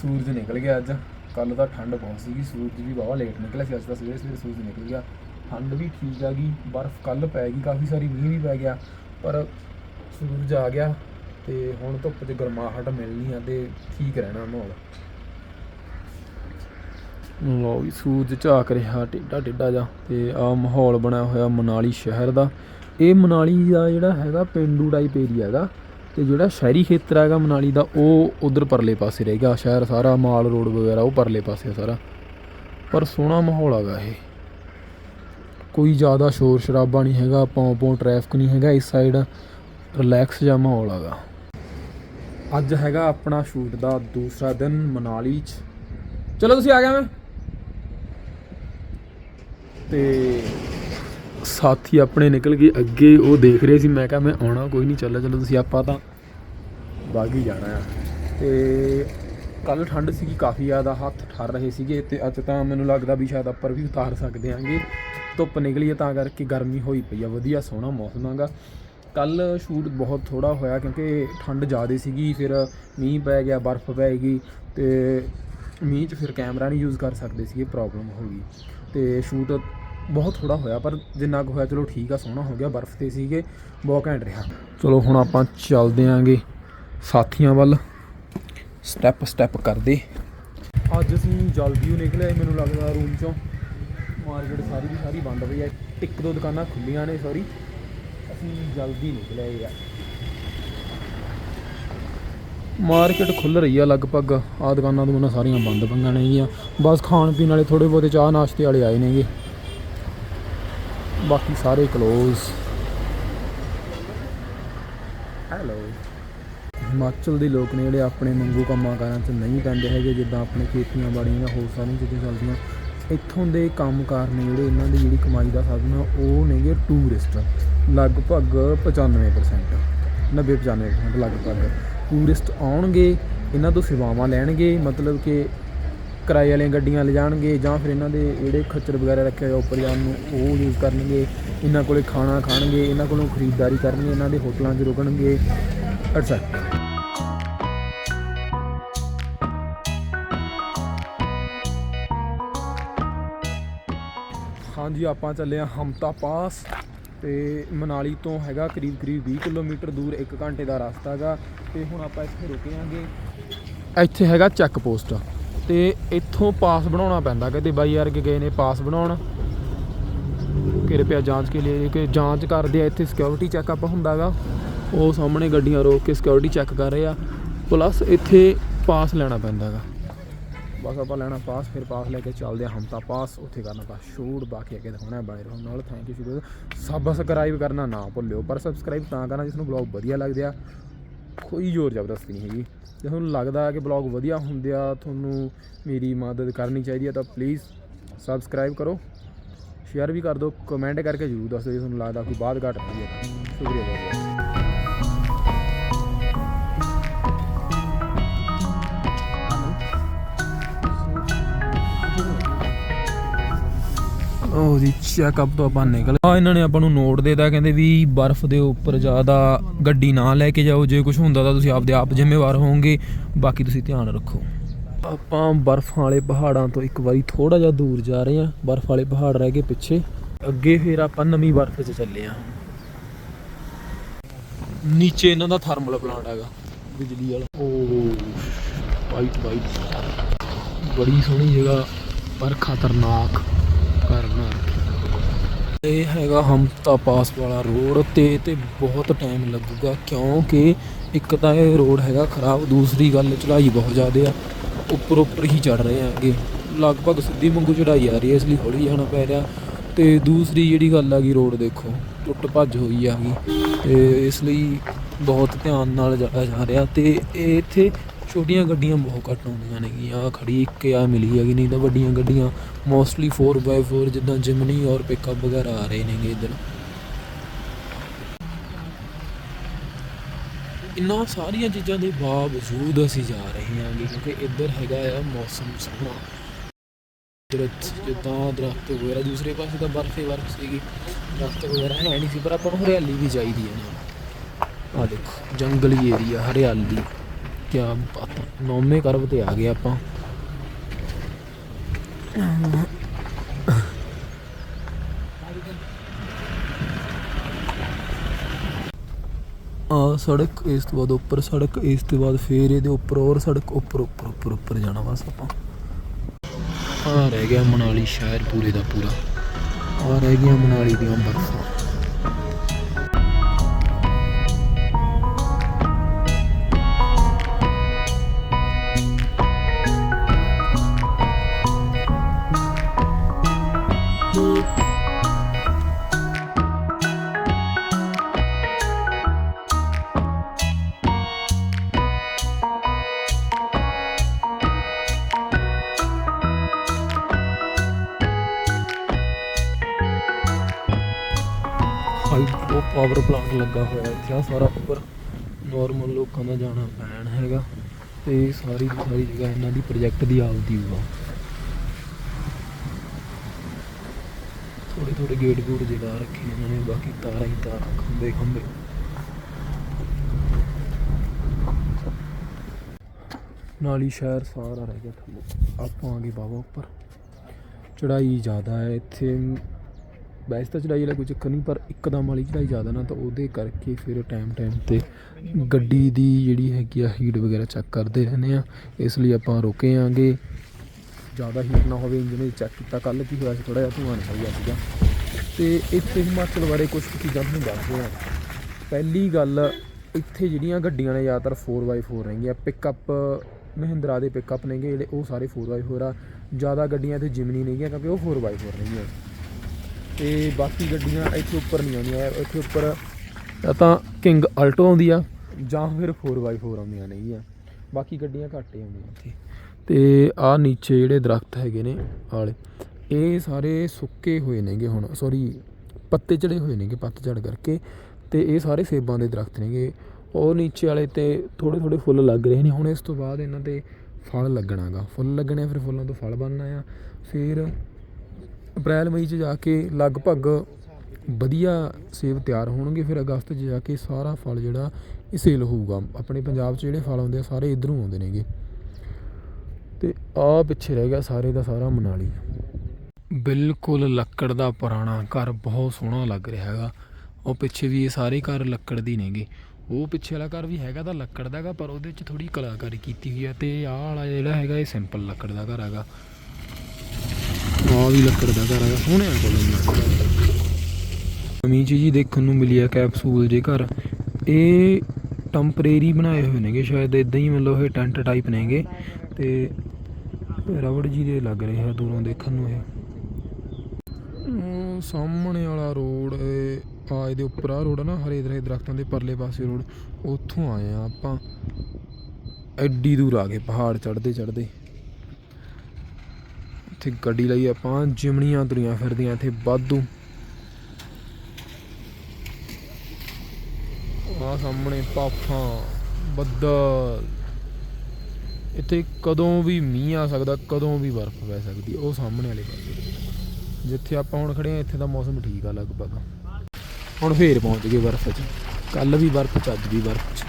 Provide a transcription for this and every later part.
ਸੂਰਜ ਨਿਕਲ ਗਿਆ ਅੱਜ। ਕੱਲ ਤਾਂ ਠੰਡ ਬਹੁਤ ਸੀਗੀ, ਸੂਰਜ ਵੀ ਬਹੁਤ ਲੇਟ ਨਿਕਲਿਆ ਸੀ ਅੱਜ ਤਾਂ ਸਵੇਰੇ ਸਵੇਰੇ ਸੂਰਜ ਨਿਕਲ ਗਿਆ। ਠੰਡ ਵੀ ਠੀਕ ਆ ਗਈ, ਬਰਫ਼ ਕੱਲ ਪੈ ਗਈ, ਕਾਫੀ ਸਾਰੀ ਮੀਂਹ ਵੀ ਪੈ ਗਿਆ, ਪਰ ਸੂਰਜ ਆ ਗਿਆ ਤੇ ਹੁਣ ਧੁੱਪ 'ਚ ਗਰਮਾਹਟ ਮਿਲਣੀ ਆ ਤੇ ਠੀਕ ਰਹਿਣਾ ਮਾਹੌਲ। ਲਓ ਵੀ ਸੂਰਜ ਝਾਕ ਰਿਹਾ ਟੇਡਾ ਟੇਡਾ ਜਾ ਤੇ ਆ ਮਾਹੌਲ ਬਣਿਆ ਹੋਇਆ ਮਨਾਲੀ ਸ਼ਹਿਰ ਦਾ। ਇਹ ਮਨਾਲੀ ਦਾ ਜਿਹੜਾ ਹੈਗਾ, ਪਿੰਡੂ ਟਾਈਪ ਏਰੀਆ ਹੈਗਾ। ਤੇ ਜਿਹੜਾ ਸ਼ਹਿਰੀ ਖੇਤਰ ਹੈਗਾ ਮਨਾਲੀ ਦਾ, ਉਹ ਉਧਰ ਪਰਲੇ ਪਾਸੇ ਰਹੇਗਾ ਸ਼ਹਿਰ ਸਾਰਾ ਮਾਲ ਰੋਡ ਵਗੈਰਾ, ਉਹ ਪਰਲੇ ਪਾਸੇ ਆ ਸਾਰਾ। ਪਰ ਸੋਹਣਾ ਮਾਹੌਲ ਹੈਗਾ ਇਹ। ਕੋਈ ਜ਼ਿਆਦਾ ਸ਼ੋਰ ਸ਼ਰਾਬਾ ਨਹੀਂ ਹੈਗਾ ਪੌਂ ਪੌਂ ਟ੍ਰੈਫਿਕ ਨਹੀਂ ਹੈਗਾ, ਇਸ ਸਾਈਡ ਰਿਲੈਕਸ ਜਿਹਾ ਮਾਹੌਲ ਹੈਗਾ। ਅੱਜ ਹੈਗਾ ਆਪਣਾ ਸ਼ੂਟ ਦਾ ਦੂਸਰਾ ਦਿਨ ਮਨਾਲੀ 'ਚ। ਚਲੋ ਤੁਸੀਂ ਆ ਗਿਆ ਮੈਂ। ਤੇ ਸਾਥੀ ਆਪਣੇ ਨਿਕਲ ਗਏ, ਅੱਗੇ ਉਹ ਦੇਖ ਰਹੇ ਸੀ, ਮੈਂ ਕਿਹਾ ਮੈਂ ਆਉਣਾ, ਕੋਈ ਨਹੀਂ, ਚੱਲ, ਚਲੋ, ਤੁਸੀਂ ਆਪਾਂ ਤਾਂ ਬਾਗੀ ਜਾਣਾ ਆ। ਤੇ ਕੱਲ ਠੰਡ ਸੀਗੀ, ਕਾਫੀ ਜ਼ਿਆਦਾ, ਹੱਥ ਠਰ ਰਹੇ ਸੀਗੇ, ਤੇ ਅੱਜ ਤਾਂ ਮੈਨੂੰ ਲੱਗਦਾ ਵੀ ਸ਼ਾਇਦ ਉੱਪਰ ਵੀ ਉਤਾਰ ਸਕਦੇ ਆਂਗੇ। ਧੁੱਪ ਨਿਕਲੀ ਹੈ ਤਾਂ ਕਰਕੇ ਗਰਮੀ ਹੋਈ ਪਈ ਆ, ਵਧੀਆ, ਸੋਹਣਾ ਮੌਸਮ ਆਗਾ। ਕੱਲ ਸ਼ੂਟ ਬਹੁਤ ਥੋੜਾ ਹੋਇਆ, ਕਿਉਂਕਿ ਠੰਡ ਜ਼ਿਆਦਾ ਸੀਗੀ, ਫਿਰ ਮੀਂਹ ਪੈ ਗਿਆ, ਬਰਫ਼ ਪੈ ਗਈ, ਤੇ ਮੀਂਹ 'ਚ ਫਿਰ ਕੈਮਰਾ ਨਹੀਂ ਯੂਜ਼ ਕਰ ਸਕਦੇ ਸੀਗੇ, ਪ੍ਰੋਬਲਮ ਹੋ ਗਈ। ਤੇ ਸ਼ੂਟ ਬਹੁਤ ਥੋੜਾ ਹੋਇਆ, ਪਰ ਜਿੰਨਾ ਕੁ ਹੋਇਆ ਚਲੋ ਠੀਕ ਆ, ਸੋਹਣਾ ਹੋ ਗਿਆ, ਬਰਫ਼ ਤੇ ਸੀਗੇ, ਬਹੁਤ ਘੈਂਟ ਰਿਹਾ। ਚਲੋ ਹੁਣ ਆਪਾਂ ਚੱਲਦੇ ਆਂਗੇ ਸਾਥੀਆਂ ਵੱਲ। ਸਟੈਪ ਸਟੈਪ ਕਰਦੇ। ਅੱਜ ਅਸੀਂ ਜਲਦੀ ਉਹ ਨਿਕਲੇ ਮੈਨੂੰ ਲੱਗਦਾ ਰੂਮ ਚੋਂ। ਮਾਰਕੀਟ ਸਾਰੀ ਦੀ ਸਾਰੀ ਬੰਦ ਪਈ ਹੈ ਇੱਕ ਦੋ ਦੁਕਾਨਾਂ ਖੁੱਲੀਆਂ ਨੇ ਸੌਰੀ ਅਸੀਂ ਜਲਦੀ ਨਿਕਲੇ ਯਾਰ ਮਾਰਕੀਟ ਖੁੱਲ ਰਹੀ ਆ ਲਗਭਗ ਆ ਦੁਕਾਨਾਂ ਦੁਕਾਨਾਂ ਸਾਰੀਆਂ ਬੰਦ ਪਈਆਂ ਨੇਗੀਆਂ। ਬਸ ਖਾਣ ਪੀਣ ਵਾਲੇ ਥੋੜੇ ਬਹੁਤੇ ਚਾਹ ਨਾਸ਼ਤੇ ਵਾਲੇ ਆਏ ਨੇਗੇ। ਬਾਕੀ ਸਾਰੇ ਕਲੋਜ਼ ਹੈਲੋ ਹਿਮਾਚਲ ਦੇ ਲੋਕ ਨੇ ਜਿਹੜੇ ਆਪਣੇ ਮੰਗੂ ਕੰਮਾਂ ਕਾਰਾਂ 'ਚ ਨਹੀਂ ਪੈਂਦੇ ਹੈਗੇ ਜਿੱਦਾਂ ਆਪਣੇ ਖੇਤੀਆਂ ਬਾੜੀਆਂ ਜਾਂ ਹੋਰ ਸਾਰੀਆਂ ਚੀਜ਼ਾਂ ਚੱਲਦੀਆਂ ਇੱਥੋਂ ਦੇ ਕੰਮਕਾਰ ਨੇ ਜਿਹੜੇ ਇਹਨਾਂ ਦੀ ਜਿਹੜੀ ਕਮਾਈ ਦਾ ਸਾਧਨ ਆ ਉਹ ਨੇਗੇ ਟੂਰਿਸਟ ਲਗਭਗ 95% 90 95% ਲਗਭਗ। ਟੂਰਿਸਟ ਆਉਣਗੇ ਇਹਨਾਂ ਤੋਂ ਸੇਵਾਵਾਂ ਲੈਣਗੇ ਮਤਲਬ ਕਿ ਕਿਰਾਏ ਵਾਲੀਆਂ ਗੱਡੀਆਂ ਲਿਜਾਣਗੇ ਜਾਂ ਫਿਰ ਇਹਨਾਂ ਦੇ ਜਿਹੜੇ ਖੱਚਰ ਵਗੈਰਾ ਰੱਖੇ ਹੋਏ ਆ ਉੱਪਰ ਜਾਣ ਨੂੰ, ਉਹ ਯੂਜ਼ ਕਰਨਗੇ, ਇਹਨਾਂ ਕੋਲੇ ਖਾਣਾ ਖਾਣਗੇ, ਇਹਨਾਂ ਕੋਲੋਂ ਖਰੀਦਦਾਰੀ ਕਰਨਗੇ, ਇਹਨਾਂ ਦੇ ਹੋਟਲਾਂ 'ਚ ਰੁਕਣਗੇ ਐਟਸੈਟਰਾ ਹਾਂਜੀ, ਆਪਾਂ ਚੱਲੇ ਆ ਹਮਤਾ ਪਾਸ ਤੇ ਮਨਾਲੀ ਤੋਂ ਹੈਗਾ ਕਰੀਬ ਕਰੀਬ 20 ਕਿਲੋਮੀਟਰ ਦੂਰ 1 ਘੰਟੇ ਦਾ ਰਸਤਾ ਹੈਗਾ ਤੇ ਹੁਣ ਆਪਾਂ ਇੱਥੇ ਰੁਕੇ ਆਂਗੇ ਇੱਥੇ ਹੈਗਾ ਚੈੱਕ ਪੋਸਟ। ਤੇ ਇੱਥੋਂ ਪਾਸ ਬਣਾਉਣਾ ਪੈਂਦਾ। ਕਿਤੇ ਬਾਈ ਯਾਰ ਕੇ ਗਏ ਨੇ, ਪਾਸ ਬਣਾਉਣ। ਕਿਰਪਿਆ ਜਾਂਚ ਕੇ ਲਈ ਕਿ ਜਾਂਚ ਕਰਦੇ ਆ, ਇੱਥੇ ਸਿਕਿਉਰਿਟੀ ਚੈੱਕਅਪ ਹੁੰਦਾਗਾ। ਉਹ ਸਾਹਮਣੇ ਗੱਡੀਆਂ ਰੋਕ ਕੇ ਸਿਕਿਉਰਿਟੀ ਚੈੱਕ ਕਰ ਰਹੇ ਆ। ਪਲੱਸ ਇੱਥੇ ਪਾਸ ਲੈਣਾ ਪੈਂਦਾਗਾ। ਬਸ ਆਪਾਂ ਲੈਣਾ ਪਾਸ, ਫਿਰ ਪਾਸ ਲੈ ਕੇ ਚੱਲਦੇ ਆ। ਹਮਤਾ ਪਾਸ ਉੱਥੇ ਕਰਨਾ ਪਾਸ ਸ਼ੂਟ ਬਾਕੀ ਅੱਗੇ ਦਿਖਾਉਣਾ ਬਣੇ ਰਹੋ ਨਾਲ ਥੈਂਕ ਯੂ ਸ਼ੁਰੂ ਸਬਸਕ੍ਰਾਈਬ ਕਰਨਾ ਨਾ ਭੁੱਲਿਓ। ਪਰ ਸਬਸਕ੍ਰਾਈਬ ਤਾਂ ਕਰਨਾ, ਜਿਸ ਨੂੰ ਬਲੌਗ ਵਧੀਆ ਲੱਗਦੇ ਆ। ਕੋਈ ਜ਼ੋਰ ਜ਼ਬਰਦਸਤੀ ਨਹੀਂ ਹੈਗੀ। ਜੇ ਤੁਹਾਨੂੰ ਲੱਗਦਾ ਕਿ ਬਲੌਗ ਵਧੀਆ ਹੁੰਦੇ ਆ, ਤੁਹਾਨੂੰ ਮੇਰੀ ਮਦਦ ਕਰਨੀ ਚਾਹੀਦੀ ਹੈ ਤਾਂ ਪਲੀਜ਼ ਸਬਸਕ੍ਰਾਈਬ ਕਰੋ। ਸ਼ੇਅਰ ਵੀ ਕਰ ਦਿਓ ਕਮੈਂਟ ਕਰਕੇ ਜ਼ਰੂਰ ਦੱਸੋ ਜੇ ਤੁਹਾਨੂੰ ਲੱਗਦਾ ਕੋਈ ਬਾਤ ਘਟ ਰਹੀ ਹੈ ਸ਼ੁਕਰੀਆ ਬਹੁਤ। ਉਹ ਚੈੱਕਅਪ ਤੋਂ ਆਪਾਂ ਨਿਕਲ ਆ ਇਹਨਾਂ ਨੇ ਆਪਾਂ ਨੂੰ ਨੋਟ ਦੇਤਾ, ਕਹਿੰਦੇ ਵੀ ਬਰਫ਼ ਦੇ ਉੱਪਰ ਜ਼ਿਆਦਾ ਗੱਡੀ ਨਾ ਲੈ ਕੇ ਜਾਓ, ਜੇ ਕੁਝ ਹੁੰਦਾ ਤਾਂ ਤੁਸੀਂ ਆਪਦੇ ਆਪ ਜ਼ਿੰਮੇਵਾਰ ਹੋਵੋਗੇ, ਬਾਕੀ ਤੁਸੀਂ ਧਿਆਨ ਰੱਖੋ। ਆਪਾਂ ਬਰਫ਼ ਵਾਲੇ ਪਹਾੜਾਂ ਤੋਂ ਇੱਕ ਵਾਰੀ ਥੋੜਾ ਜਿਹਾ ਦੂਰ ਜਾ ਰਹੇ ਹਾਂ। ਬਰਫ਼ ਵਾਲੇ ਪਹਾੜ ਰਹਿ ਗਏ ਪਿੱਛੇ। ਅੱਗੇ ਫਿਰ ਆਪਾਂ ਨਵੀਂ ਬਰਫ਼ 'ਚ ਚੱਲੇ ਹਾਂ। ਨੀਚੇ ਇਹਨਾਂ ਦਾ ਥਰਮਲ ਪਲਾਂਟ ਹੈਗਾ, ਬਿਜਲੀ ਵਾਲਾ। ਓ ਵਾਈਟ ਵਾਈਟ ਬੜੀ ਸੋਹਣੀ ਜਗ੍ਹਾ, ਪਰ ਖਤਰਨਾਕ। ਕਰਨਾ। ਇਹ ਹੈਗਾ ਹਮਤਾ ਪਾਸ ਵਾਲਾ ਰੋਡ ਤੇ ਤੇ ਬਹੁਤ ਟਾਈਮ ਲੱਗੂਗਾ ਕਿਉਂਕਿ ਇੱਕ ਤਾਂ ਇਹ ਰੋਡ ਹੈਗਾ ਖਰਾਬ, ਦੂਸਰੀ ਗੱਲ ਚੜਾਈ ਬਹੁਤ ਜ਼ਿਆਦਾ ਆ। ਉੱਪਰ ਉੱਪਰ ਹੀ ਚੜ ਰਹੇ ਆ ਅੱਗੇ ਲਗਭਗ ਸਿੱਧੀ ਵਾਂਗੂ ਚੜਾਈ ਆ ਰਹੀ ਹੈ, ਇਸ ਲਈ ਹੌਲੀ ਜਾਣਾ ਪੈ ਰਿਹਾ। ਤੇ ਦੂਸਰੀ ਜਿਹੜੀ ਗੱਲ ਆ ਗਈ ਰੋਡ ਦੇਖੋ, ਟੁੱਟ ਭੱਜ ਹੋਈ ਆ ਗਈ। ਤੇ ਇਸ ਲਈ ਬਹੁਤ ਧਿਆਨ ਨਾਲ ਜਾਇਆ ਜਾ ਰਿਹਾ। ਤੇ ਇਹ ਇੱਥੇ ਛੋਟੀਆਂ ਗੱਡੀਆਂ ਬਹੁਤ ਘੱਟ ਆਉਂਦੀਆਂ ਨੇਗੀਆਂ ਆਹ ਖੜੀ ਇੱਕ ਆ ਮਿਲੀ ਹੈਗੀ, ਨਹੀਂ ਤਾਂ ਵੱਡੀਆਂ ਗੱਡੀਆਂ ਮੋਸਟਲੀ 4x4 ਜਿੱਦਾਂ ਜਿਮਨੀ ਔਰ ਪਿਕਅਪ ਵਗੈਰਾ ਆ ਰਹੇ ਨੇਗੇ ਇੱਧਰ। ਇਨ੍ਹਾਂ ਸਾਰੀਆਂ ਚੀਜ਼ਾਂ ਦੇ ਬਾਵਜੂਦ ਅਸੀਂ ਜਾ ਰਹੇ ਹਾਂ ਕਿਉਂਕਿ ਇੱਧਰ ਹੈਗਾ ਆ ਮੌਸਮ ਸੋਹਣਾ ਦਰਖਤ, ਜਿੱਦਾਂ ਦਰਖਤ ਵਗੈਰਾ, ਦੂਸਰੇ ਪਾਸੇ ਤਾਂ ਬਰਫ ਹੀ ਬਰਫ ਸੀਗੀ, ਦਰਖਤ ਵਗੈਰਾ ਹੈ ਨਹੀਂ ਸੀ, ਪਰ ਆਪਾਂ ਨੂੰ ਹਰਿਆਲੀ ਵੀ ਚਾਹੀਦੀ ਹੈ ਨਾ। ਆ ਦੇਖੋ, ਜੰਗਲੀ ਏਰੀਆ ਹਰਿਆਲੀ। ਕੀ ਬਾਤ ਨੌਵੇਂ ਕਰਵ ਤੇ ਆ ਗਏ ਆਪਾਂ। ਆ ਸੜਕ ਇਸ ਤੋਂ ਬਾਅਦ ਉੱਪਰ, ਸੜਕ ਇਸ ਤੋਂ ਬਾਅਦ ਫੇਰ ਇਹਦੇ ਉੱਪਰ ਹੋਰ ਸੜਕ ਉੱਪਰ ਉੱਪਰ ਉੱਪਰ ਉੱਪਰ ਜਾਣਾ ਬਸ ਆਪਾਂ। ਆ ਰਹਿ ਗਿਆ ਮਨਾਲੀ ਸ਼ਹਿਰ ਪੂਰੇ ਦਾ ਪੂਰਾ। ਆ ਰਹਿ ਗਿਆ ਮਨਾਲੀ ਦੀਆਂ ਬਰਫਾਂ ਹਾਈਡਰੋ ਪਾਵਰ ਪਲਾਂਟ ਲੱਗਾ ਹੋਇਆ ਇੱਥੇ ਆ ਸਾਰਾ ਉੱਪਰ ਨਾਰਮਲ ਲੋਕਾਂ ਦਾ ਜਾਣਾ ਪੈਣ ਹੈਗਾ। ਤੇ ਸਾਰੀ ਦੀ ਸਾਰੀ ਜਗ੍ਹਾ ਇਹਨਾਂ ਦੀ ਪ੍ਰੋਜੈਕਟ ਦੀ ਆਪਦੀ ਹੋਆ ਥੋੜੇ ਥੋੜੇ ਗੇਟ ਗੂੜ ਜਿਹੜਾ ਰੱਖੇ ਇਹਨਾਂ ਨੇ, ਬਾਕੀ ਤਾਰਾਂ ਹੀ ਤਾਰਾਂ, ਖੰਭੇ ਖੰਬੇ ਨਾਲੀ ਸ਼ਹਿਰ ਸਾਰਾ ਰਹਿ ਗਿਆ ਥੱਲੇ। ਆਪਾਂ ਆ ਗਏ ਬਾਬਾ ਉੱਪਰ। ਚੜਾਈ ਜ਼ਿਆਦਾ ਹੈ ਇੱਥੇ। ਵੈਸੇ ਤਾਂ ਚੜਾਈ ਵਾਲਾ ਕੋਈ ਚੱਕਰ ਨਹੀਂ, ਪਰ ਇੱਕਦਮ ਵਾਲੀ ਚੜਾਈ ਜ਼ਿਆਦਾ ਨਾ, ਤਾਂ ਉਹਦੇ ਕਰਕੇ ਫਿਰ ਟਾਈਮ ਟਾਈਮ ਤੇ ਗੱਡੀ ਦੀ ਜਿਹੜੀ ਹੈਗੀ ਆ ਹੀਟ ਵਗੈਰਾ ਚੈੱਕ ਕਰਦੇ ਰਹਿੰਦੇ ਆ। ਇਸ ਲਈ ਆਪਾਂ ਰੁਕੇ ਆਂਗੇ। ਜ਼ਿਆਦਾ ਹੀਟ ਨਾ ਹੋਵੇ ਇੰਜਨ ਚੈੱਕ ਕੀਤਾ ਕੱਲ ਕੀ ਹੋਇਆ ਸੀ ਥੋੜਾ ਜਿਹਾ ਧੂਆਂ ਨਿਕਲਿਆ ਸੀਗਾ। ਤੇ ਇੱਥੇ ਹਿਮਾਚਲ ਬਾਰੇ ਕੁਝ ਚੀਜ਼ਾਂ ਤੁਹਾਨੂੰ ਦੱਸਦੇ ਆ ਪਹਿਲੀ ਗੱਲ, ਇੱਥੇ ਜਿਹੜੀਆਂ ਗੱਡੀਆਂ ਨੇ ਜ਼ਿਆਦਾਤਰ 4x4 ਰਹਿੰਗੀਆਂ ਪਿਕਅਪ ਮਹਿੰਦਰਾ ਦੇ ਪਿਕਅਪ ਨੇਗੇ, ਜਿਹੜੇ ਉਹ ਸਾਰੇ 4x4 ਆ। ਜ਼ਿਆਦਾ ਗੱਡੀਆਂ ਇੱਥੇ ਜਿਮਨੀ ਨੇਗੀਆਂ, ਕਿਉਂਕਿ ਉਹ 4x4 ਰਹਿੰਗੀਆਂ ਤੇ ਬਾਕੀ ਗੱਡੀਆਂ ਇੱਥੇ ਉੱਪਰ ਨਹੀਂ ਆਉਂਦੀਆਂ। ਇੱਥੇ ਉੱਪਰ ਤਾਂ ਕਿੰਗ ਅਲਟੋ ਆਉਂਦੀ ਆ। ਜਾਂ ਫਿਰ 4x4 ਆਉਂਦੀਆਂ ਨੇਗੀਆਂ। ਬਾਕੀ ਗੱਡੀਆਂ ਘੱਟ ਹੀ ਆਉਂਦੀਆਂ ਇੱਥੇ। ਤੇ ਆ ਨੀਚੇ ਜਿਹੜੇ ਦਰਖਤ ਹੈਗੇ ਨੇ ਆਲੇ ਇਹ ਸਾਰੇ ਸੁੱਕੇ ਹੋਏ ਨੇਗੇ ਹੁਣ ਸੌਰੀ ਪੱਤੇ ਚੜੇ ਹੋਏ ਨੇਗੇ ਪੱਤਝੜ ਕਰਕੇ। ਤੇ ਇਹ ਸਾਰੇ ਸੇਬਾਂ ਦੇ ਦਰਖਤ ਨੇਗੇ। ਉਹ ਨੀਚੇ ਵਾਲੇ ਤੇ ਥੋੜੇ ਥੋੜੇ ਫੁੱਲ ਲੱਗ ਰਹੇ ਨੇ। ਹੁਣ ਇਸ ਤੋਂ ਬਾਅਦ ਇਹਨਾਂ ਤੇ ਫਲ ਲੱਗਣਾਗਾ। ਫੁੱਲ ਲੱਗਣੇ ਆ, ਫਿਰ ਫੁੱਲਾਂ ਤੋਂ ਫਲ ਬਣਨਾ ਆ। ਫਿਰ ਅਪ੍ਰੈਲ ਮਈ 'ਚ ਜਾ ਕੇ ਲਗਭਗ ਵਧੀਆ ਸੇਬ ਤਿਆਰ ਹੋਣਗੇ, ਫਿਰ ਅਗਸਤ 'ਚ ਜਾ ਕੇ ਸਾਰਾ ਫਲ ਜਿਹੜਾ ਇਹ ਸੇਲ ਹੋਊਗਾ। ਆਪਣੇ ਪੰਜਾਬ 'ਚ ਜਿਹੜੇ ਫਲ ਆਉਂਦੇ ਆ, ਸਾਰੇ ਇਧਰੋਂ ਆਉਂਦੇ ਨੇਗੇ। ਤੇ ਆ ਪਿੱਛੇ ਰਹਿ ਗਿਆ ਸਾਰੇ ਦਾ ਸਾਰਾ ਮਨਾਲੀ। ਬਿਲਕੁਲ ਲੱਕੜ ਦਾ ਪੁਰਾਣਾ ਘਰ, ਬਹੁਤ ਸੋਹਣਾ ਲੱਗ ਰਿਹਾ ਹੈਗਾ। ਉਹ ਪਿੱਛੇ ਵੀ ਇਹ ਸਾਰੇ ਘਰ ਲੱਕੜ ਦੀ ਨੇਗੇ। ਉਹ ਪਿੱਛੇ ਵਾਲਾ ਘਰ ਵੀ ਹੈਗਾ ਤਾਂ ਲੱਕੜ ਦਾ ਹੈਗਾ, ਪਰ ਉਹਦੇ 'ਚ ਥੋੜੀ ਕਲਾਕਾਰੀ ਕੀਤੀ ਹੋਈ ਹੈ ਤੇ ਆਹ ਵਾਲਾ ਜਿਹੜਾ ਹੈਗਾ, ਇਹ ਸਿੰਪਲ ਲੱਕੜ ਦਾ ਘਰ ਹੈਗਾ। ਆਹ ਵੀ ਲੱਕੜ ਦਾ ਘਰ ਹੈਗਾ ਸੋਹਣਿਆ ਕੋਲ ਨਵੀਂ ਚੀਜ਼ ਦੇਖਣ ਨੂੰ ਮਿਲੀ ਹੈ ਕੈਪਸੂਲ ਜੇ ਘਰ। ਇਹ ਟੈਂਪਰੇਰੀ ਬਣਾਏ ਹੋਏ ਨੇਗੇ, ਸ਼ਾਇਦ ਇਦਾਂ ਹੀ ਮਤਲਬ ਇਹ ਟੈਂਟ ਟਾਈਪ ਨੇਗੇ। ਤੇ ਰਵੜ ਜੀ ਦੇ ਲੱਗ ਰਹੇ ਆ ਦੂਰੋਂ ਦੇਖਣ ਨੂੰ ਇਹ। ਸਾਹਮਣੇ ਵਾਲਾ ਰੋਡ ਆ ਇਹਦੇ ਉੱਪਰ ਆ ਰੋਡ ਨਾ, ਹਰੇ ਹਰੇ ਦਰਖਤਾਂ ਦੇ ਪਰਲੇ ਪਾਸੇ ਰੋਡ। ਉੱਥੋਂ ਆਏ ਆ ਆਪਾਂ। ਐਡੀ ਦੂਰ ਆ ਗਏ, ਪਹਾੜ ਚੜਦੇ ਚੜਦੇ ਇੱਥੇ ਗੱਡੀ ਲਈ ਆਪਾਂ ਜਿਮਣੀਆਂ ਤੁਰੀਆਂ ਫਿਰਦੀਆਂ ਇੱਥੇ ਵਾਧੂ। ਆ ਸਾਹਮਣੇ ਪਾਫਾਂ ਬੱਦਲ। ਇੱਥੇ ਕਦੋਂ ਵੀ ਮੀਂਹ ਆ ਸਕਦਾ, ਕਦੋਂ ਵੀ ਬਰਫ਼ ਪੈ ਸਕਦੀ ਉਹ ਸਾਹਮਣੇ ਵਾਲੇ ਪਾਸੇ। ਜਿੱਥੇ ਆਪਾਂ ਹੁਣ ਖੜੇ ਆ, ਇੱਥੇ ਦਾ ਮੌਸਮ ਠੀਕ ਆ ਲਗਭਗ। ਹੁਣ ਫੇਰ ਪਹੁੰਚ ਗਏ ਬਰਫ਼ 'ਚ। ਕੱਲ ਵੀ ਬਰਫ਼ 'ਚ, ਅੱਜ ਵੀ ਬਰਫ਼ 'ਚ।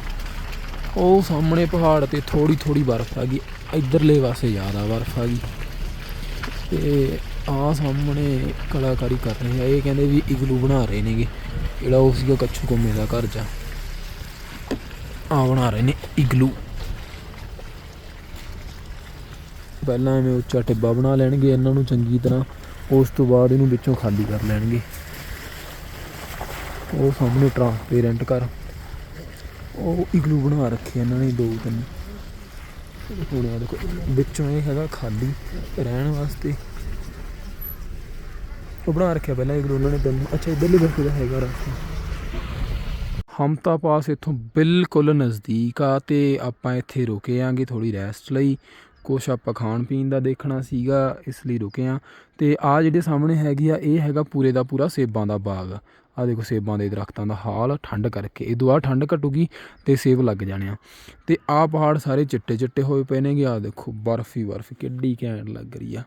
ਉਹ ਸਾਹਮਣੇ ਪਹਾੜ ਤੇ ਥੋੜੀ ਥੋੜੀ ਬਰਫ਼ ਆ ਗਈ। ਇਧਰਲੇ ਪਾਸੇ ਜ਼ਿਆਦਾ ਬਰਫ਼ ਆ ਗਈ। ਤੇ ਆ ਸਾਹਮਣੇ ਕਲਾਕਾਰੀ ਕਰ ਰਹੇ ਆ। ਇਹ ਕਹਿੰਦੇ ਵੀ ਇਗਲੂ ਬਣਾ ਰਹੇ ਨੇਗੇ। ਜਿਹੜਾ ਉਹ ਸੀਗਾ ਕੱਛੂ ਕੋਮੇ ਦਾ ਘਰ ਜਾ। ਆ ਬਣਾ ਰਹੇ ਨੇ ਇਗਲੂ। ਪਹਿਲਾਂ ਐਵੇਂ ਉੱਚਾ ਟਿੱਬਾ ਬਣਾ ਲੈਣਗੇ, ਇਹਨਾਂ ਨੂੰ ਚੰਗੀ ਤਰ੍ਹਾਂ। ਉਸ ਤੋਂ ਬਾਅਦ ਇਹਨੂੰ ਵਿੱਚੋਂ ਖਾਲੀ ਕਰ ਲੈਣਗੇ। ਉਹ ਸਾਹਮਣੇ ਟ੍ਰਾਂਸਪੇਰੈਂਟ ਘਰ। ਉਹ ਇਗਲੂ ਬਣਾ ਰੱਖੇ ਇਹਨਾਂ ਨੇ ਦੋ ਤਿੰਨ। ਹੁਣ ਦੇਖੋ, ਵਿੱਚੋਂ ਇਹ ਹੈਗਾ ਖਾਲੀ ਰਹਿਣ ਵਾਸਤੇ। ਉਹ ਬਣਾ ਰੱਖਿਆ ਪਹਿਲਾਂ ਇਗਲੂ ਉਹਨਾਂ ਨੇ ਤਿੰਨ, ਅੱਛਾ, ਇਧਰਲੇ ਪਾਸੇ ਦਾ ਹੈਗਾ ਰਸਤਾ ਹਮਤਾ ਪਾਸ ਇਥੋਂ ਬਿਲਕੁਲ ਨਜ਼ਦੀਕ ਆ ਤੇ ਆਪਾਂ ਇੱਥੇ ਰੁਕੇ ਆਂਗੇ ਥੋੜੀ ਰੈਸਟ ਲਈ। ਕੁਛ ਆਪਾਂ ਖਾਣ ਪੀਣ ਦਾ ਦੇਖਣਾ ਸੀਗਾ, ਇਸ ਲਈ ਰੁਕੇ ਆ। ਤੇ ਆ ਜਿਹੜੇ ਸਾਹਮਣੇ ਹੈਗੀ ਆ, ਇਹ ਹੈਗਾ ਪੂਰੇ ਦਾ ਪੂਰਾ ਸੇਬਾਂ ਦਾ ਬਾਗ। ਆ ਦੇਖੋ ਸੇਬਾਂ ਦੇ ਦਰਖਤਾਂ ਦਾ ਹਾਲ, ਠੰਡ ਕਰਕੇ। ਇਹ ਦੁਆ ਠੰਡ ਘਟੂਗੀ ਤੇ ਸੇਬ ਲੱਗ ਜਾਣੇ ਆ। ਤੇ ਆ ਪਹਾੜ ਸਾਰੇ ਚਿੱਟੇ ਚਿੱਟੇ ਹੋਏ ਪਏ ਨੇਗੇ। ਆ ਦੇਖੋ, ਬਰਫ ਹੀ ਬਰਫ ਕਿੱਡੀ ਘੈਂਟ ਲੱਗ ਰਹੀ ਆ।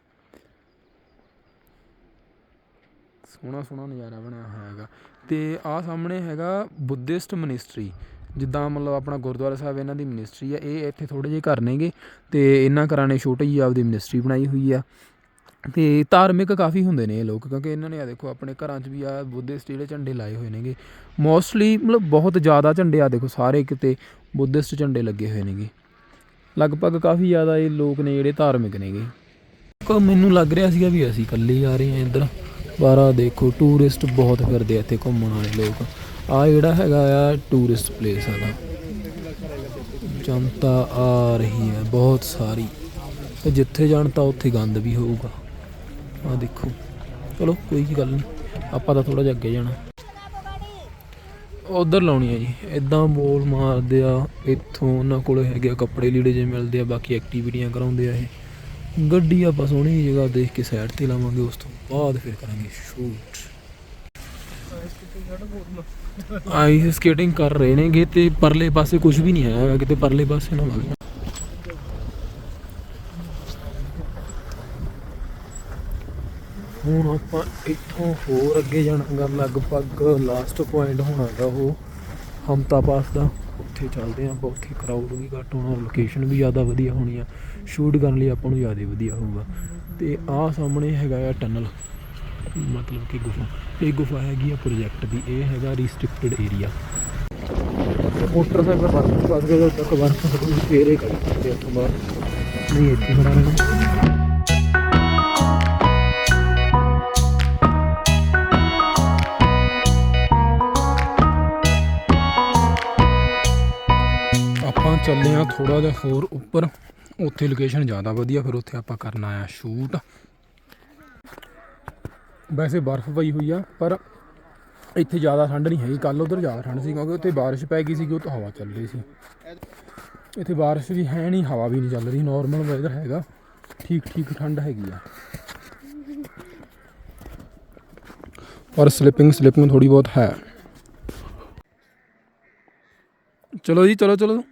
ਸੋਹਣਾ ਸੋਹਣਾ ਨਜ਼ਾਰਾ ਬਣਿਆ ਹੋਇਆ ਹੈਗਾ। ਤੇ ਆ ਸਾਹਮਣੇ ਹੈਗਾ ਬੁੱਧਿਸਟ ਮਨਿਸਟਰੀ। ਜਿੱਦਾਂ ਮਤਲਬ ਆਪਣਾ ਗੁਰਦੁਆਰਾ ਸਾਹਿਬ, ਇਹਨਾਂ ਦੀ ਮਿਨਿਸਟਰੀ ਆ। ਇਹ ਇੱਥੇ ਥੋੜੇ ਜਿਹੇ ਘਰ ਨੇਗੇ ਤੇ ਇਹਨਾਂ ਘਰਾਂ ਨੇ ਛੋਟੀ ਜਿਹੀ ਆਪਦੀ ਮਿਨਿਸਟਰੀ ਬਣਾਈ ਹੋਈ ਆ। ਤੇ ਧਾਰਮਿਕ ਕਾਫੀ ਹੁੰਦੇ ਨੇ ਇਹ ਲੋਕ, ਕਿਉਂਕਿ ਇਹਨਾਂ ਨੇ ਆਹ ਦੇਖੋ ਆਪਣੇ ਘਰਾਂ 'ਚ ਵੀ ਆਹ ਬੁੱਧਿਸਟ ਜਿਹੜੇ ਝੰਡੇ ਲਾਏ ਹੋਏ ਨੇਗੇ। ਮੋਸਟਲੀ ਮਤਲਬ ਬਹੁਤ ਜ਼ਿਆਦਾ ਝੰਡੇ ਆ ਦੇਖੋ, ਸਾਰੇ ਕਿਤੇ ਬੁੱਧਿਸਟ ਝੰਡੇ ਲੱਗੇ ਹੋਏ ਨੇਗੇ। ਲਗਭਗ ਕਾਫੀ ਜ਼ਿਆਦਾ ਇਹ ਲੋਕ ਨੇ ਜਿਹੜੇ ਧਾਰਮਿਕ ਨੇਗੇ। ਕੋ ਮੈਨੂੰ ਲੱਗ ਰਿਹਾ ਸੀਗਾ ਵੀ ਅਸੀਂ ਇਕੱਲੇ ਆ ਰਹੇ ਹਾਂ ਇੱਧਰ ਬਾਰਾ ਦੇਖੋ ਟੂਰਿਸਟ ਬਹੁਤ ਫਿਰਦੇ ਆ ਇੱਥੇ ਘੁੰਮਣ ਵਾਲੇ ਲੋਕ। ਆ ਜਿਹੜਾ ਹੈਗਾ ਆ ਟੂਰਿਸਟ ਪਲੇਸ ਹੈਗਾ। ਜਨਤਾ ਆ ਰਹੀ ਹੈ, ਬਹੁਤ ਸਾਰੀ। ਤੇ ਜਿੱਥੇ ਤਾਂ ਉੱਥੇ ਗੰਦ ਵੀ ਹੋਊਗਾ। ਆ ਦੇਖੋ। ਚਲੋ, ਕੋਈ ਗੱਲ ਨਹੀਂ ਆਪਾਂ ਤਾਂ ਥੋੜਾ ਜਿਹਾ ਅੱਗੇ ਜਾਣਾ। ਉਧਰ ਲਾਉਣੀ ਹੈ ਜੀ। ਇਦਾਂ ਬੋਲ ਮਾਰਦੇ ਆ, ਇੱਥੋਂ ਉਹਨਾਂ ਕੋਲ ਹੈਗੇ ਆ ਕੱਪੜੇ ਲੀੜੇ ਜੇ ਮਿਲਦੇ ਆ, ਬਾਕੀ ਐਕਟੀਵਿਟੀਆਂ ਕਰਾਉਂਦੇ ਆ ਇਹ। ਗੱਡੀ ਆਪਾਂ ਸੋਹਣੀ ਜਗ੍ਹਾ ਦੇਖ ਕੇ ਸਾਈਡ ਤੇ ਲਾਵਾਂਗੇ, ਉਸ ਤੋਂ ਬਾਅਦ ਫਿਰ ਕਰਾਂਗੇ ਸ਼ੂਟ ਆਈਸ ਸਕੇਟਿੰਗ ਕਰ ਰਹੇ ਨੇਗੇ ਤੇ ਪਰਲੇ ਪਾਸੇ ਕੁਝ ਵੀ ਨਹੀਂ ਹੈਗਾ, ਕਿਤੇ ਪਰਲੇ ਪਾਸੇ ਨਾ ਵਗ ਹੁਣ ਆਪਾਂ ਇੱਥੋਂ ਹੋਰ ਅੱਗੇ ਜਾਣਾਗਾ, ਲਗਭਗ ਲਾਸਟ ਪੁਆਇੰਟ ਹੋਣਾਗਾ ਉਹ ਹਮਤਾ ਪਾਸ ਦਾ। ਉੱਥੇ ਚੱਲਦੇ ਆਂ ਆਪਾਂ, ਉੱਥੇ ਕਰਾਊਡ ਵੀ ਘੱਟ ਹੋਣਾ ਲੋਕੇਸ਼ਨ ਵੀ ਜ਼ਿਆਦਾ ਵਧੀਆ ਹੋਣੀ ਆ। ਸ਼ੂਟ ਕਰਨ ਲਈ ਆਪਾਂ ਨੂੰ ਜ਼ਿਆਦਾ ਵਧੀਆ ਹੋਊਗਾ। ਤੇ ਆਹ ਸਾਹਮਣੇ ਹੈਗਾ ਆ ਟਨਲ ਮਤਲਬ ਕਿ ਗੁਫਾ। ਇਹ ਗੁਫਾ ਹੈਗੀ ਆ ਪ੍ਰੋਜੈਕਟ ਦੀ। ਇਹ ਹੈਗਾ ਰਿਸਟ੍ਰਿਕਟਡ ਏਰੀਆ ਮੋਟਰਸਾਈਕਲ ਬਸ ਬਸ ਗਏ ਤੱਕ ਵਰਕ ਫੇਰ ਕਰ ਸਕਦੇ ਉੱਥੋਂ ਬਾਅਦ। ਨਹੀਂ, ਇੱਥੇ ਖੜਾ ਰਹਿਣਾ। ਆਪਾਂ ਚੱਲੇ ਆ ਥੋੜਾ ਜਿਹਾ ਹੋਰ ਉੱਪਰ। ਉੱਥੇ ਲੋਕੇਸ਼ਨ ਜ਼ਿਆਦਾ ਵਧੀਆ, ਫਿਰ ਉੱਥੇ ਆਪਾਂ ਕਰਨਾ ਆ ਸ਼ੂਟ ਵੈਸੇ ਬਰਫ਼ ਪਈ ਹੋਈ ਆ, ਪਰ ਇੱਥੇ ਜ਼ਿਆਦਾ ਠੰਡ ਨਹੀਂ ਹੈਗੀ। ਕੱਲ ਉਧਰ ਜ਼ਿਆਦਾ ਠੰਡ ਸੀ, ਕਿਉਂਕਿ ਉੱਥੇ ਬਾਰਿਸ਼ ਪੈ ਗਈ ਸੀਗੀ ਉਹ ਤਾਂ ਹਵਾ ਚੱਲ ਰਹੀ ਸੀ। ਇੱਥੇ ਬਾਰਿਸ਼ ਵੀ ਹੈ ਨਹੀਂ, ਹਵਾ ਵੀ ਨਹੀਂ ਚੱਲ ਰਹੀ ਨਾਰਮਲ ਵੈਦਰ ਹੈਗਾ। ਠੀਕ ਠੀਕ ਠੰਡ ਹੈਗੀ ਆ। ਪਰ ਸਲਿਪਿੰਗ ਸਲਿਪਿੰਗ ਥੋੜੀ ਬਹੁਤ ਹੈ। ਚਲੋ ਜੀ, ਚਲੋ ਚਲੋ।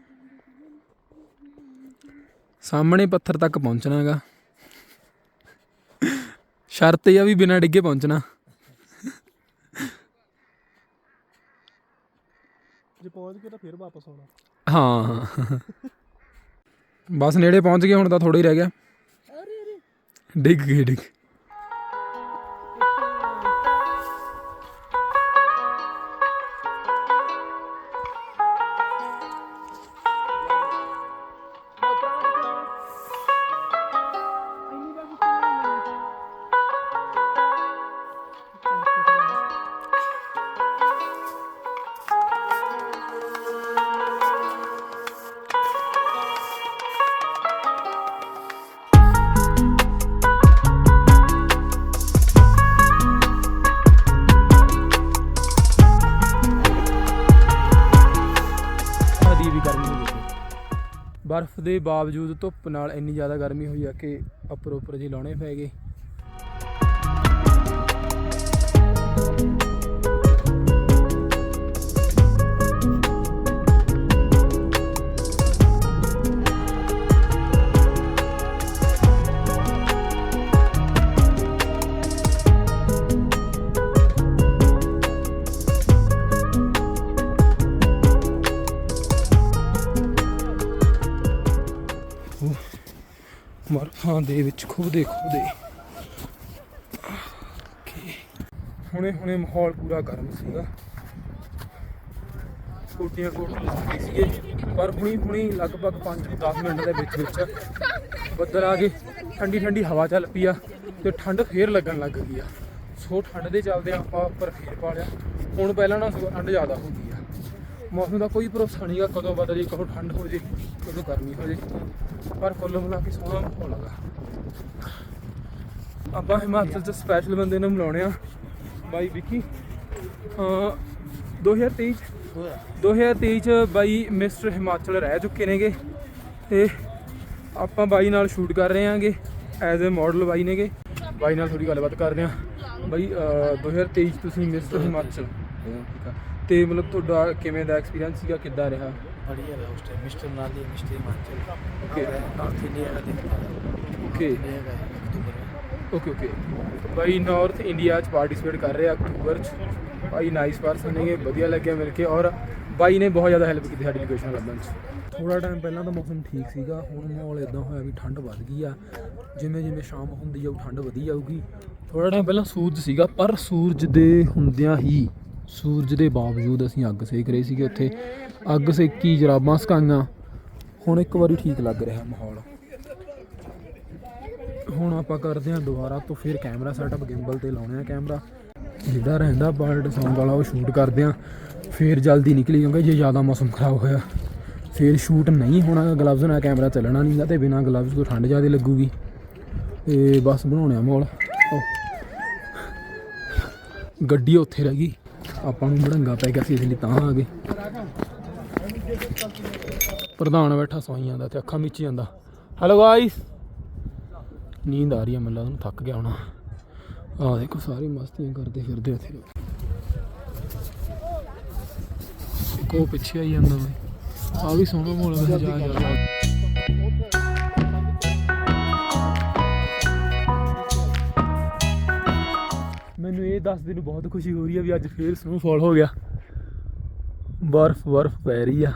ਸਾਹਮਣੇ ਪੱਥਰ ਤੱਕ ਪਹੁੰਚਣਾ ਹੈਗਾ। ਸ਼ਰਤ ਇਹ ਆ ਵੀ ਬਿਨਾਂ ਡਿੱਗੇ ਪਹੁੰਚਣਾ। ਜੇ ਪਹੁੰਚ ਗਏ ਤਾਂ ਫਿਰ ਵਾਪਸ ਆਉਣਾ। ਹਾਂ। ਹਾਂ ਬਸ ਨੇੜੇ ਪਹੁੰਚ ਗਏ ਹੁਣ ਤਾਂ ਥੋੜਾ ਹੀ ਰਹਿ ਗਿਆ। ਡਿੱਗ ਗਏ ਡਿੱਗ। ਆਦੀ ਵੀ ਗਰਮੀ ਹੋਈ ਸੀ ਬਰਫ਼ ਦੇ ਬਾਵਜੂਦ ਧੁੱਪ ਨਾਲ ਇੰਨੀ ਜ਼ਿਆਦਾ ਗਰਮੀ ਹੋਈ ਆ ਕਿ ਉੱਪਰ ਉੱਪਰ ਜੀ ਲਾਉਣੇ ਪੈ ਗਏ। ਬਰਫਾਂ ਦੇ ਵਿੱਚ ਖੁੱਬਦੇ ਖੁੱਬਦੇ ਹੁਣੇ ਹੁਣੇ ਮਾਹੌਲ ਪੂਰਾ ਗਰਮ ਸੀਗਾ। ਕੋਟੀਆਂ ਕੋਟ ਲੱਗੇ ਸੀਗੇ। ਪਰ ਹੁਣੀ ਹੁਣੀ ਲਗਭਗ 5-10 ਮਿੰਟ ਦੇ ਵਿੱਚ ਵਿੱਚ ਬੱਦਲ ਆ ਗਏ। ਠੰਡੀ ਠੰਡੀ ਹਵਾ ਚੱਲ ਪਈ ਆ ਤੇ ਠੰਡ ਫੇਰ ਲੱਗਣ ਲੱਗ ਗਈ ਆ। ਸੋ ਠੰਡ ਦੇ ਚੱਲਦੇ ਆਪਾਂ ਉੱਪਰ ਫੇਰ ਪਾ ਲਿਆ। ਹੁਣ ਪਹਿਲਾਂ ਨਾ ਸਗੋਂ ਠੰਡ ਜ਼ਿਆਦਾ ਹੋ ਗਈ ਮੌਸਮ ਦਾ ਕੋਈ ਭਰੋਸਾ ਨਹੀਂਗਾ ਕਦੋਂ ਬਦਲ ਜੇ ਕਦੋਂ ਠੰਡ ਹੋ ਜੇ ਕਦੋਂ ਗਰਮੀ ਹੋ ਜੇ। ਪਰ ਕੁੱਲ ਮਿਲਾ ਕੇ ਸੋਹਣਾ ਮਾਹੌਲ ਹੈਗਾ। ਆਪਾਂ ਹਿਮਾਚਲ ਚ ਸਪੈਸ਼ਲ ਬੰਦੇ ਨੂੰ ਮਿਲਾਉਣੇ ਆ। ਬਾਈ ਵਿੱਕੀ ਹਾਂ 2023 ਚ। 2023 ਚ ਬਾਈ ਮਿਸਟਰ ਹਿਮਾਚਲ ਰਹਿ ਚੁੱਕੇ ਨੇਗੇ। ਤੇ ਆਪਾਂ ਬਾਈ ਨਾਲ ਸ਼ੂਟ ਕਰ ਰਹੇ ਆਂਗੇ ਐਜ਼ ਅ ਮਾਡਲ ਬਾਈ ਨੇਗੇ। ਬਾਈ ਨਾਲ ਥੋੜੀ ਗੱਲਬਾਤ ਕਰਦੇ ਆ। ਬਾਈ ਅਹ, 2023 ਚ ਤੁਸੀਂ ਮਿਸਟਰ ਹਿਮਾਚਲ। ਠੀਕ ਆ। ਤੇ ਮਤਲਬ ਤੁਹਾਡਾ ਕਿਵੇਂ ਦਾ ਐਕਸਪੀਰੀਅੰਸ ਸੀਗਾ ਕਿੱਦਾਂ ਰਿਹਾ बढ़िया रहा उस टाइम मिस्टर नाली mister Himachal okay. North India का देखा ਓਕੇ इंडिया का है अक्टूबर में ਓਕੇ ਓਕੇ ਬਾਈ ਨਾਰਥ ਇੰਡੀਆ ਚ ਪਾਰਟਿਸਿਪੇਟ ਕਰ ਰਹੇ ਆ ਅਕਤੂਬਰ ਚ ਭਾਈ ਨਾਈਸ ਪਰਸਨ ਨੇਗੇ ਵਧੀਆ ਲੱਗਿਆ ਮਿਲ ਕੇ ਔਰ ਬਾਈ ਨੇ ਬਹੁਤ ਜ਼ਿਆਦਾ ਹੈਲਪ ਕੀਤੀ ਸਾਡੀ ਲੋਕੇਸ਼ਨ ਲੱਭਣ 'ਚ ਥੋੜਾ ਟਾਈਮ ਪਹਿਲਾਂ ਤਾਂ ਮੌਸਮ ਠੀਕ ਸੀਗਾ ਹੁਣ ਮਾਹੌਲ ਇਦਾਂ ਹੋਇਆ ਵੀ ਠੰਡ ਵੱਧ ਗਈ ਆ ਜਿਵੇਂ ਜਿਵੇਂ ਸ਼ਾਮ ਹੁੰਦੀ ਜਾਊ ਠੰਡ ਵਧੀ ਜਾਊਗੀ ਥੋੜਾ ਟਾਈਮ ਪਹਿਲਾਂ ਸੂਰਜ ਸੀਗਾ ਪਰ ਸੂਰਜ ਦੇ ਹੁੰਦਿਆਂ ਹੀ ਸੂਰਜ ਦੇ ਬਾਵਜੂਦ ਅਸੀਂ ਅੱਗ ਸੇਕ ਰਹੇ ਸੀਗੇ ਉੱਥੇ। ਅੱਗ ਸੇਕੀ, ਜਰਾਬਾਂ ਸੁਕਾਈਆਂ। ਹੁਣ ਇੱਕ ਵਾਰੀ ਠੀਕ ਲੱਗ ਰਿਹਾ ਮਾਹੌਲ। ਹੁਣ ਆਪਾਂ ਕਰਦੇ ਹਾਂ ਦੁਬਾਰਾ ਤੋਂ ਫਿਰ ਕੈਮਰਾ ਸੈਟਅਪ ਗਿੰਬਲ ਤੇ ਲਾਉਣੇ ਆ ਕੈਮਰਾ। ਜਿਹੜਾ ਰਹਿੰਦਾ ਪਾਰਟ Song ਵਾਲਾ, ਉਹ ਸ਼ੂਟ ਕਰਦੇ ਆ ਫਿਰ ਜਲਦੀ ਨਿਕਲੀ ਕਿਉਂਕਿ ਜੇ ਜ਼ਿਆਦਾ ਮੌਸਮ ਖਰਾਬ ਹੋਇਆ, ਫਿਰ ਸ਼ੂਟ ਨਹੀਂ ਹੋਣਾ। ਗਲਵਜ਼ ਨਾਲ ਕੈਮਰਾ ਚੱਲਣਾ ਨਹੀਂਗਾ ਤੇ ਬਿਨਾ ਗਲਵਜ਼ ਤੋਂ ਠੰਡ ਜ਼ਿਆਦਾ ਲੱਗੂਗੀ। ਤੇ ਬਸ ਬਣਾਉਣੇ ਆ ਮਾਹੌਲ। ਗੱਡੀ ਉੱਥੇ ਰਹਿ ਗਈ। ਆਪਾਂ ਨੂੰ ਬੜੰਗਾ ਪੈ ਗਿਆ ਸੀ ਇਸ ਲਈ ਤਾਂ ਆ ਗਏ। ਪ੍ਰਧਾਨ ਬੈਠਾ ਸੌਈਆਂ ਜਾਂਦਾ ਤੇ ਅੱਖਾਂ ਮੀਚੀ ਜਾਂਦਾ। ਹੈਲੋ ਗਾਇਸ ਨੀਂਦ ਆ ਰਹੀ ਹੈ ਮੈਨੂੰ ਲੱਗਦਾ ਉਹਨੂੰ ਥੱਕ ਗਿਆ ਹੋਣਾ। ਆਹ ਦੇਖੋ ਸਾਰੇ ਮਸਤੀਆਂ ਕਰਦੇ ਫਿਰਦੇ ਉੱਥੇ। ਇੱਕ ਉਹ ਪਿੱਛੇ ਆਈ ਜਾਂਦਾ ਬਈ ਆ ਵੀ ਸੋਹਣਾ ਮੋਲ ਵੈਸੇ ਜਾ ਜਾ ਦੱਸਦੇ ਨੂੰ ਬਹੁਤ ਖੁਸ਼ੀ ਹੋ ਰਹੀ ਹੈ ਵੀ ਅੱਜ ਫੇਰ ਸਨੋਫਾਲ ਹੋ ਗਿਆ। ਬਰਫ਼ ਬਰਫ਼ ਪੈ ਰਹੀ ਆ।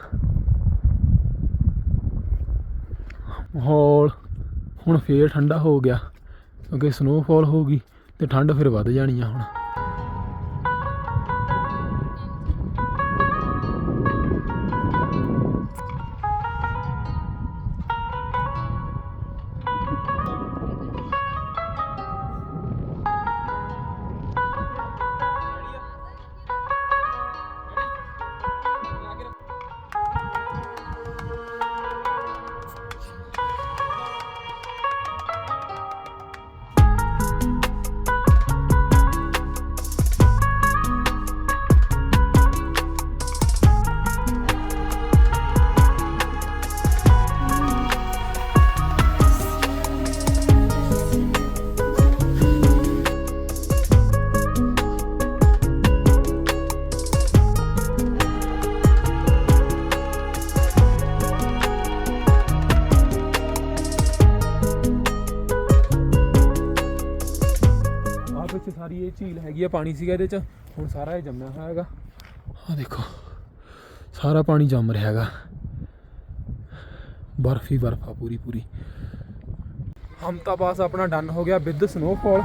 ਮਾਹੌਲ ਹੁਣ ਫੇਰ ਠੰਡਾ ਹੋ ਗਿਆ, ਕਿਉਂਕਿ ਸਨੋਫਾਲ ਹੋ ਗਈ ਤੇ ਠੰਡ ਫਿਰ ਵੱਧ ਜਾਣੀ ਆ ਹੁਣ। ਹੈਗੀ ਆ ਪਾਣੀ ਸੀਗਾ ਇਹਦੇ ਚ, ਹੁਣ ਸਾਰਾ ਇਹ ਜੰਮਿਆ ਹੋਇਆ ਹੈਗਾ। ਆਹ ਦੇਖੋ, ਸਾਰਾ ਪਾਣੀ ਜੰਮ ਰਿਹਾ ਹੈਗਾ। ਬਰਫ ਹੀ ਬਰਫ ਆ ਪੂਰੀ ਪੂਰੀ। ਹਮਤਾ ਪਾਸ ਆਪਣਾ ਡਨ ਹੋ ਗਿਆ ਵਿਦ ਸਨੋਫਾਲ